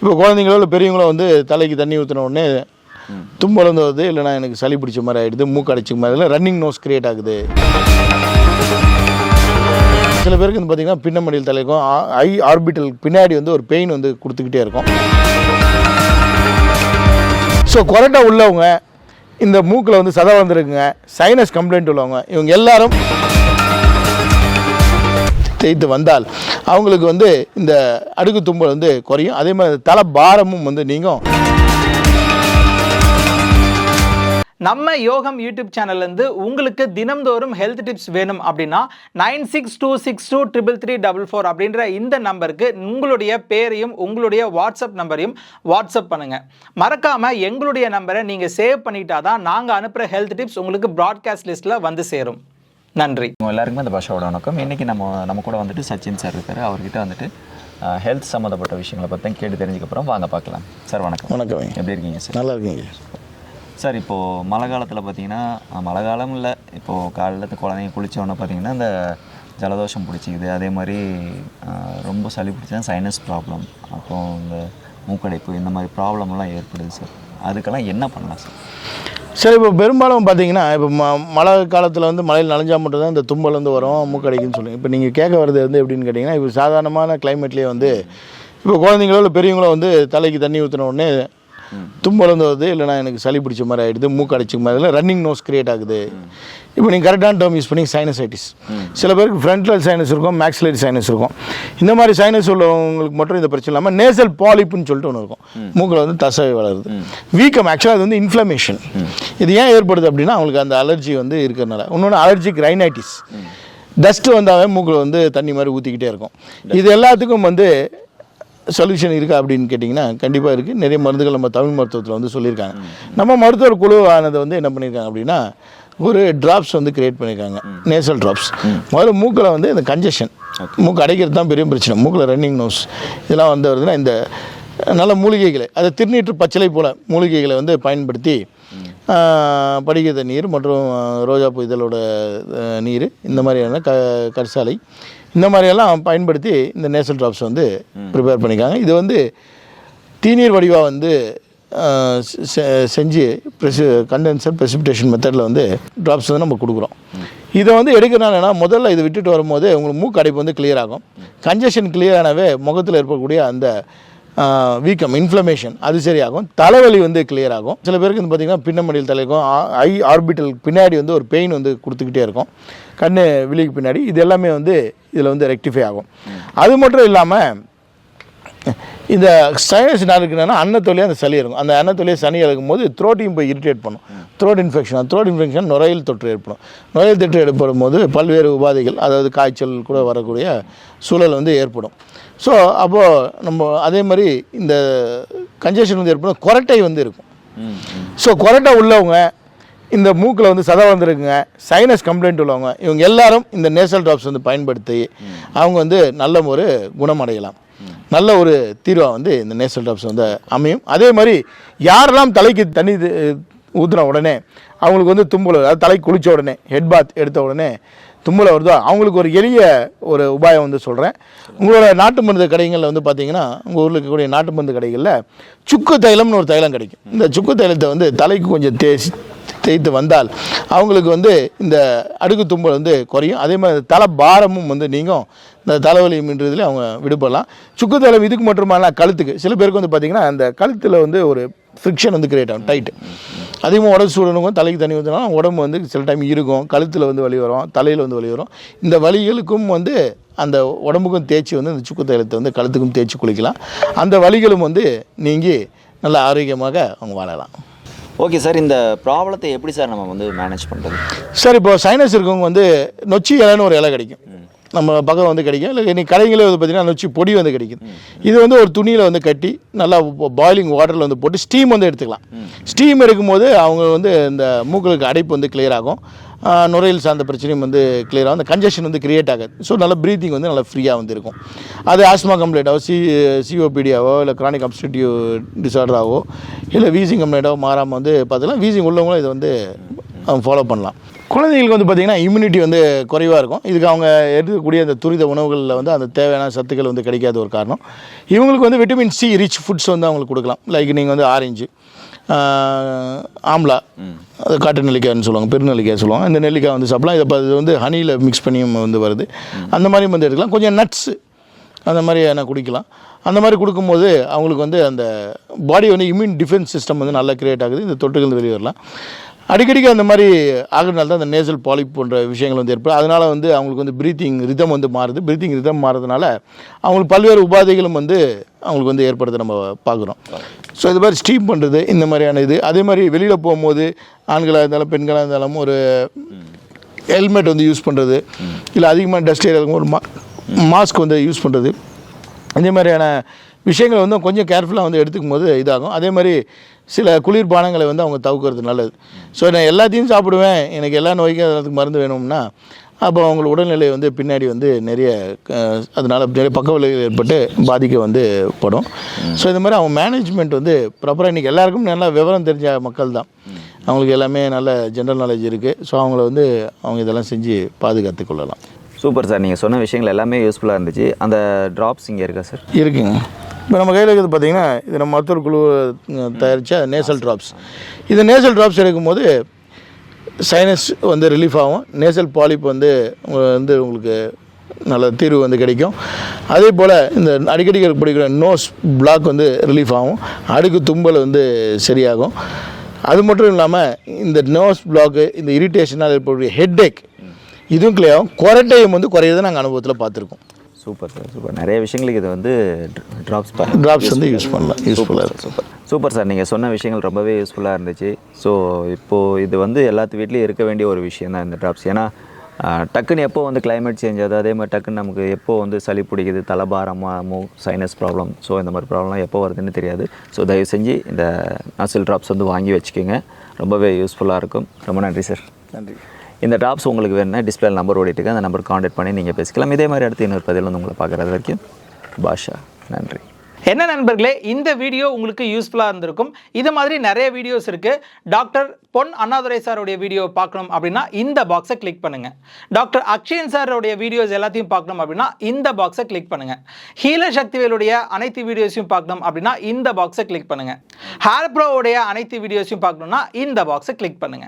இப்போ குழந்தைங்களோ இல்லை பெரியவங்களோ வந்து தலைக்கு தண்ணி ஊற்றின உடனே தும்பல் வந்து வருது இல்லைனா எனக்கு சளி பிடிச்ச மாதிரி ஆகிடுது மூக்கு அடைச்சிக்க மாதிரி. இல்லை ரன்னிங் நோஸ் கிரியேட் ஆகுது. சில பேருக்கு வந்து பார்த்திங்கன்னா பின்னமடியில் தலைக்கும் ஐ ஆர்பிட்டல் பின்னாடி வந்து ஒரு பெயின் வந்து கொடுத்துக்கிட்டே இருக்கும். ஸோ கொரட்டை உள்ளவங்க இந்த மூக்கில் வந்து சதை வந்திருக்குங்க சைனஸ் கம்ப்ளைண்ட் உள்ளவங்க இவங்க எல்லாரும் தேய்த்து வந்தால் அவங்களுக்கு வந்து இந்த அடுக்கு தும்பல் வந்து குறையும். அதே மாதிரி தலை பாரமும் வந்து நீங்கும். நம்ம யோகம் யூடியூப் சேனல்லேருந்து உங்களுக்கு தினம்தோறும் ஹெல்த் டிப்ஸ் வேணும் அப்படின்னா nine six two six two triple three double four அப்படின்ற இந்த நம்பருக்கு உங்களுடைய பேரையும் உங்களுடைய வாட்ஸ்அப் நம்பரையும் வாட்ஸ்அப் பண்ணுங்கள் மறக்காமல் எங்களுடைய நம்பரை நீங்கள் சேவ் பண்ணிட்டா தான் நாங்கள் அனுப்புகிற ஹெல்த் டிப்ஸ் உங்களுக்கு ப்ராட்காஸ்ட் லிஸ்ட்டில் வந்து சேரும். நன்றி. உங்க எல்லாருக்குமே இந்த பாஷாவோட வணக்கம். இன்றைக்கி நம்ம நம்ம கூட வந்துட்டு சச்சின் சார் இருக்காரு. அவர்கிட்ட வந்துட்டு ஹெல்த் சம்மந்தப்பட்ட விஷயங்களை பற்றி கேட்டு தெரிஞ்சுக்கப்புறம் வாங்க பார்க்கலாம். சார் வணக்கம். வணக்கம். எப்படி இருக்கீங்க சார்? நல்லா இருக்கீங்க. சார் இப்போது மழை காலத்தில் பார்த்தீங்கன்னா மழை காலம் இல்லை. இப்போது காலையில் குழந்தைங்க குளிச்ச உடனே பார்த்தீங்கன்னா இந்த ஜலதோஷம் பிடிச்சிக்குது. அதே மாதிரி ரொம்ப சளி பிடிச்சா சைனஸ் ப்ராப்ளம் அப்புறம் இந்த மூக்கடைப்பு இந்த மாதிரி ப்ராப்ளம்லாம் ஏற்படுது சார். அதுக்கெல்லாம் என்ன பண்ணலாம் சார்? சரி இப்போ பெரும்பாலும் பார்த்தீங்கன்னா இப்போ ம மழை காலத்தில் வந்து மழையில் நனைஞ்சா மட்டும்தான் இந்த தும்பல் வந்து வரும் மூக்கடைக்குன்னு சொல்லுங்க இப்போ நீங்கள் கேட்க வர்றது வந்து எப்படின்னு கேட்டிங்கன்னா இப்போ சாதாரணமான கிளைமேட்லேயே வந்து இப்போ குழந்தைங்களோ இல்லை பெரியவங்களோ வந்து தலைக்கு தண்ணி ஊற்றின உடனே தும்பல் வந்து வருது இல்லைனா எனக்கு சளி பிடிச்ச மாதிரி ஆகிடுது மூக்கு அடைச்சிக்க மாதிரி இல்லை ரன்னிங் நோஸ் கிரியேட் ஆகுது. இப்போ நீங்கள் கரெக்டான டேர்ம் யூஸ் பண்ணி சைனசைட்டிஸ் சில பேருக்கு ஃப்ரண்ட்லர் சைனஸ் இருக்கும் மேக்ஸிலரி சைனஸ் இருக்கும். இந்த மாதிரி சைனஸ் உள்ளவங்களுக்கு மட்டும் இந்த பிரச்சனை இல்லாமல் நேசல் பாலிப்புன்னு சொல்லிட்டு ஒன்று இருக்கும். மூக்கில் வந்து தசை வளருது. வீக்கம் ஆக்சுவலாக அது வந்து இன்ஃப்ளமேஷன் இது ஏன் ஏற்படுது அப்படின்னா அவங்களுக்கு அந்த அலர்ஜி வந்து இருக்கிறதுனால. இன்னொன்று அலர்ஜிக் ரைனைட்டிஸ் டஸ்ட்டு வந்தாவே மூக்கில் வந்து தண்ணி மாதிரி ஊற்றிக்கிட்டே இருக்கும். இது எல்லாத்துக்கும் வந்து சொல்யூஷன் இருக்கா அப்படின்னு கேட்டிங்கன்னா கண்டிப்பாக இருக்குது நிறைய மருந்துகள் நம்ம தமிழ் மருத்துவத்தில் வந்து சொல்லியிருக்காங்க. நம்ம மருத்துவர் குழு ஆனதை வந்து என்ன பண்ணியிருக்காங்க அப்படின்னா ஒரு ட்ராப்ஸ் வந்து கிரியேட் பண்ணியிருக்காங்க நேசல் ட்ராப்ஸ் முதல்ல மூக்கில் வந்து இந்த கன்ஜெஷன் மூக்கு அடைக்கிறது தான் பெரிய பிரச்சனை. மூக்கில் ரன்னிங் நோஸ் இதெல்லாம் வந்து வருதுன்னா இந்த நல்ல மூலிகைகளை அதை திருநீற்று பச்சிலை போல மூலிகைகளை வந்து பயன்படுத்தி ஆஹ், படிக்க நீர் மற்றும் ரோஜாப்பூ இதழோட நீர் இந்த மாதிரியான க கற்சாலை இந்த மாதிரியெல்லாம் பயன்படுத்தி இந்த நேசல் ட்ராப்ஸ் வந்து ப்ரிப்பேர் பண்ணிக்காங்க இது வந்து தீநீர் வடிவாக வந்து செஞ்சு ப்ரெசி கண்டென்சர் ப்ரெசிபிடேஷன் மெத்தடில் வந்து ட்ராப்ஸ் வந்து நம்ம கொடுக்குறோம். இதை வந்து எடுக்கிறனால முதல்ல இதை விட்டுட்டு வரும்போது உங்களுக்கு மூக்கு அடைப்பு வந்து கிளியர் ஆகும். கன்ஜெஷன் கிளியர் ஆனவே முகத்தில் ஏற்படக்கூடிய அந்த வீக்கம் இன்ஃப்ளமேஷன் அது சரியாகும். தலைவலி வந்து கிளியர் ஆகும். சில பேருக்கு வந்து பார்த்திங்கன்னா பின்னமடியில் தலைக்கும் ஐ ஆர்பிட்டல் பின்னாடி வந்து ஒரு பெயின் வந்து கொடுத்துக்கிட்டே இருக்கும். கண்ணு விழிக்கு பின்னாடி இது எல்லாமே வந்து இதில் வந்து ரெக்டிஃபை ஆகும். அது மட்டும் இல்லாமல் இந்த சைனஸ் நாளுக்கு என்னன்னா அன்னத்தொலியே அந்த சளி இருக்கும். அந்த அன்னத்தொலியை சனி இறக்கும் போது த்ரோட்டையும் போய் இரிட்டேட் பண்ணும். த்ரோட் இன்ஃபெக்ஷன் த்ரோட் இன்ஃபெக்ஷன் நுரையில் தொற்று ஏற்படும். நுரையில் தொற்று ஏற்படும் போது பல்வேறு உபாதைகள் அதாவது காய்ச்சல் கூட வரக்கூடிய சூழல் வந்து ஏற்படும். ஸோ அப்போது நம்ம அதே மாதிரி இந்த கன்ஜெஷன் வந்து ஏற்படும். கொரட்டை வந்து இருக்கும். ஸோ கொரட்டை உள்ளவங்க இந்த மூக்கில் வந்து சதை வந்திருக்குங்க சைனஸ் கம்ப்ளைண்ட் உள்ளவங்க இவங்க எல்லாரும் இந்த நேசல் ட்ராப்ஸ் வந்து பயன்படுத்தி அவங்க வந்து நல்ல ஒரு குணமடையலாம். நல்ல ஒரு தீர்வாக வந்து இந்த நேசல் ட்ராப்ஸ் வந்து அமையும். அதே மாதிரி யாரெல்லாம் தலைக்கு தண்ணி ஊற்றுன உடனே அவங்களுக்கு வந்து தும்பல் அதாவது தலைக்கு குளித்த உடனே ஹெட் பாத் எடுத்த உடனே தும்பலை வருதோ அவங்களுக்கு ஒரு எளிய ஒரு உபாயம் வந்து சொல்கிறேன் உங்களோட நாட்டு மருந்து கடைகளில் வந்து பார்த்தீங்கன்னா உங்கள் ஊரில் இருக்கக்கூடிய நாட்டு மருந்து கடைகளில் சுக்கு தைலம்னு ஒரு தைலம் கிடைக்கும். இந்த சுக்கு தைலத்தை வந்து தலைக்கு கொஞ்சம் தேசி தேய்த்து வந்தால் அவங்களுக்கு வந்து இந்த அடுக்கு தும்பல் வந்து குறையும். அதே மாதிரி தலை பாரமும் வந்து நீங்கும். இந்த தலைவலி மின்றதுல அவங்க விடுபடலாம். சுக்கு தைலம் இதுக்கு மட்டுமல்ல கழுத்துக்கு. சில பேருக்கு வந்து பார்த்திங்கன்னா அந்த கழுத்தில் வந்து ஒரு ஃப்ரிக்ஷன் வந்து கிரியேட் ஆகும் டைட்டு அதிகமாக உடம்பு சூழலுக்கும் தலைக்கு தண்ணி ஊற்றினாலும் உடம்பு வந்து சில டைம் இருக்கும் கழுத்தில் வந்து வலி வரும் தலையில் வந்து வலி வரும். இந்த வலிகளுக்கும் வந்து அந்த உடம்புக்கும் தேய்ச்சி வந்து இந்த சுக்கு தைலத்தை வந்து கழுத்துக்கும் தேய்ச்சி குளிக்கலாம். அந்த வலிகளும் வந்து நீங்கி நல்ல ஆரோக்கியமாக அவங்க வாழலாம். ஓகே சார் இந்த ப்ராப்ளத்தை எப்படி சார் நம்ம வந்து மேனேஜ் பண்ணுறது சார் இப்போ சைனஸ் இருக்கவங்க வந்து நொச்சி இலைன்னு ஒரு இலை கிடைக்கும். நம்ம பக்கம் வந்து கிடைக்கும். இல்லை நீ கடைங்களே வந்து பார்த்தீங்கன்னா நொச்சி பொடி வந்து கிடைக்கும். இது வந்து ஒரு துணியில் வந்து கட்டி நல்லா பாயிலிங் வாட்டரில் வந்து போட்டு ஸ்டீம் வந்து எடுத்துக்கலாம். ஸ்டீம் எடுக்கும்போது அவங்க வந்து இந்த மூக்களுக்கு அடைப்பு வந்து clear ஆகும். நுரையில் சார்ந்த பிரச்சனையும் வந்து கிளியராக அந்த கன்ஜெஷன் வந்து கிரியேட் ஆகாது. ஸோ நல்ல ப்ரீத்திங் வந்து நல்லா ஃப்ரீயாக வந்து இருக்கும் அது ஆஸ்மா கம்ப்ளைண்ட்டாவோ சி சிஓபிடியாவோ இல்லை கிரானிக் அப்ஸ்டியூ டிசார்டராகவோ இல்லை வீசிங் கம்ப்ளைண்ட்டாவோ மாறாமல் வந்து பார்த்தீங்கன்னா வீசிங் உள்ளவங்களும் இதை வந்து அவங்க ஃபாலோ பண்ணலாம். குழந்தைங்களுக்கு வந்து பார்த்திங்கன்னா இம்யூனிட்டி வந்து குறைவாக இருக்கும். இதுக்கு அவங்க எடுக்கக்கூடிய அந்த துரித உணவுகளில் வந்து அந்த தேவையான சத்துக்கள் வந்து கிடைக்காத ஒரு காரணம். இவங்களுக்கு வந்து விட்டமின் சி ரிச் ஃபுட்ஸ் வந்து அவங்களுக்கு கொடுக்கலாம். லைக் நீங்கள் வந்து ஆரஞ்சு ஆம்லா. அது காட்டு நெல்லிக்காய்னு சொல்லுவாங்க பெருநெல்லிக்காய் சொல்லுவாங்க. இந்த நெல்லிக்காய் வந்து சாப்பிடலாம். இதை இது வந்து ஹனியில் மிக்ஸ் பண்ணியும் வந்து வருது. அந்த மாதிரி வந்து எடுக்கலாம். கொஞ்சம் நட்ஸு அந்த மாதிரி நான் குடிக்கலாம். அந்த மாதிரி கொடுக்கும்போது அவங்களுக்கு வந்து அந்த பாடி வந்து இம்யூன் டிஃபென்ஸ் சிஸ்டம் வந்து நல்லா கிரியேட் ஆகுது. இந்த தொட்டுகள் வெளியே வரலாம். அடிக்கடிக்கு அந்த மாதிரி ஆகுறதுனால தான் அந்த நேசல் பாலிப் போன்ற விஷயங்கள் வந்து ஏற்படும். அதனால் வந்து அவங்களுக்கு வந்து ப்ரீத்திங் ரிதம் வந்து மாறுது. ப்ரீத்திங் ரிதம் மாறுறதுனால அவங்களுக்கு பல்வேறு உபாதைகளும் வந்து அவங்களுக்கு வந்து ஏற்படுத்த நம்ம பார்க்குறோம். ஸோ இது மாதிரி ஸ்டீம் பண்ணுறது இந்த மாதிரியான இது. அதே மாதிரி வெளியில் போகும்போது ஆண்களாக இருந்தாலும் பெண்களாக இருந்தாலும் ஒரு ஹெல்மெட் வந்து யூஸ் பண்ணுறது இல்லை அதிகமாக டஸ்ட் ஏரியாவுக்கு ஒரு மா மாஸ்க் வந்து யூஸ் பண்ணுறது அதே மாதிரியான விஷயங்களை வந்து கொஞ்சம் கேர்ஃபுல்லாக வந்து எடுத்துக்கும் போது இதாகும். அதே மாதிரி சில குளிர்பானங்களை வந்து அவங்க தவிர்க்கிறது நல்லது. ஸோ நான் எல்லாத்தையும் சாப்பிடுவேன். எனக்கு எல்லா நோய்க்கும் அதுக்கு மருந்து வேணும்னா அப்போ அவங்களோட உடல்நிலை வந்து பின்னாடி வந்து நிறைய அதனால் அதனால நிறைய பக்க விளைவுகள் ஏற்பட்டு பாதிக்க வந்து படும். ஸோ இந்த மாதிரி அவங்க மேனேஜ்மெண்ட் வந்து ப்ராப்பராக இன்றைக்கி எல்லாருக்கும் நல்லா விவரம் தெரிஞ்ச மக்கள் தான். அவங்களுக்கு எல்லாமே நல்ல ஜென்ரல் நாலேஜ் இருக்குது ஸோ அவங்கள வந்து அவங்க இதெல்லாம் செஞ்சு பாதுகாத்து கொள்ளலாம். சூப்பர் சார் நீங்கள் சொன்ன விஷயங்கள் எல்லாமே யூஸ்ஃபுல்லாக இருந்துச்சு. அந்த ட்ராப்ஸ் இங்கே இருக்கா சார்? இருக்குங்க. இப்போ நம்ம கையில் இருக்கிறது பார்த்தீங்கன்னா இது நம்ம மருத்துவர் குழு தயாரித்த நேசல் ட்ராப்ஸ் இது நேசல் ட்ராப்ஸ் எடுக்கும்போது சைனஸ் வந்து ரிலீஃப் ஆகும். நேசல் பாலிப் வந்து வந்து உங்களுக்கு நல்ல தீர்வு வந்து கிடைக்கும். அதே போல் இந்த அடிக்கடி பிடிக்கிற நோஸ் பிளாக் வந்து ரிலீஃப் ஆகும். அடுக்கு தும்பல் வந்து சரியாகும். அது மட்டும் இல்லாமல் இந்த நோஸ் பிளாக்கு இந்த இரிட்டேஷனால் ஏற்படக்கூடிய ஏக் இதுவும் ஆகும். குரட்டையும் வந்து குறையிறதை நாங்கள் அனுபவத்தில் பார்த்துருக்கோம். சூப்பர் சார் சூப்பர் நிறைய விஷயங்களுக்கு இது வந்து ட்ராப்ஸ் ட்ராப்ஸ் வந்து யூஸ் பண்ணலாம். யூஸ்ஃபுல்லாக இருக்கும். சூப்பர் சூப்பர் சார் நீங்கள் சொன்ன விஷயங்கள் ரொம்பவே யூஸ்ஃபுல்லாக இருந்துச்சு. ஸோ இப்போது இது வந்து எல்லாத்து வீட்லேயும் இருக்க வேண்டிய ஒரு விஷயம் தான் இந்த ட்ராப்ஸ் ஏன்னா டக்குன்னு எப்போ வந்து climate சேஞ்ச் ஆகுது அதே மாதிரி டக்குன்னு நமக்கு எப்போ வந்து சளி பிடிக்குது தலைபாரமாக மூ சைனஸ் ப்ராப்ளம் ஸோ இந்த மாதிரி ப்ராப்ளம்லாம் எப்போ வருதுன்னு தெரியாது. ஸோ தயவு செஞ்சு இந்த நாசில் ட்ராப்ஸ் வந்து வாங்கி வச்சுக்கோங்க. ரொம்பவே யூஸ்ஃபுல்லாக இருக்கும். ரொம்ப நன்றி சார் நன்றி. இந்த ட்ராப்ஸ் உங்களுக்கு வேணும்னா டிஸ்பிளே நம்பர் ஓடிட்டுருக்கு. அந்த நம்பர் காண்டாக்ட் பண்ணி நீங்கள் பேசிக்கலாம். இதே மாதிரி அடுத்து இன்னொரு பதில் வந்து உங்களை பார்க்குறது வரைக்கும் பாஷா நன்றி. என்ன நண்பர்களே இந்த வீடியோ உங்களுக்கு யூஸ்ஃபுல்லாக இருந்திருக்கும். இது மாதிரி நிறைய வீடியோஸ் இருக்குது டாக்டர் பொன் அண்ணாதுரை சாருடைய வீடியோ பார்க்கணும் அப்படின்னா இந்த பாக்ஸை கிளிக் பண்ணுங்கள் டாக்டர் அக்ஷயன் சாருடைய வீடியோஸ் எல்லாத்தையும் பார்க்கணும் அப்படின்னா இந்த பாக்ஸை கிளிக் பண்ணுங்கள் ஹீல சக்திவேலுடைய அனைத்து வீடியோஸையும் பார்க்கணும் அப்படின்னா இந்த பாக்ஸை கிளிக் பண்ணுங்கள் ஹேர் ப்ரோவுடைய அனைத்து வீடியோஸையும் பார்க்கணும்னா இந்த பாக்ஸை கிளிக் பண்ணுங்கள்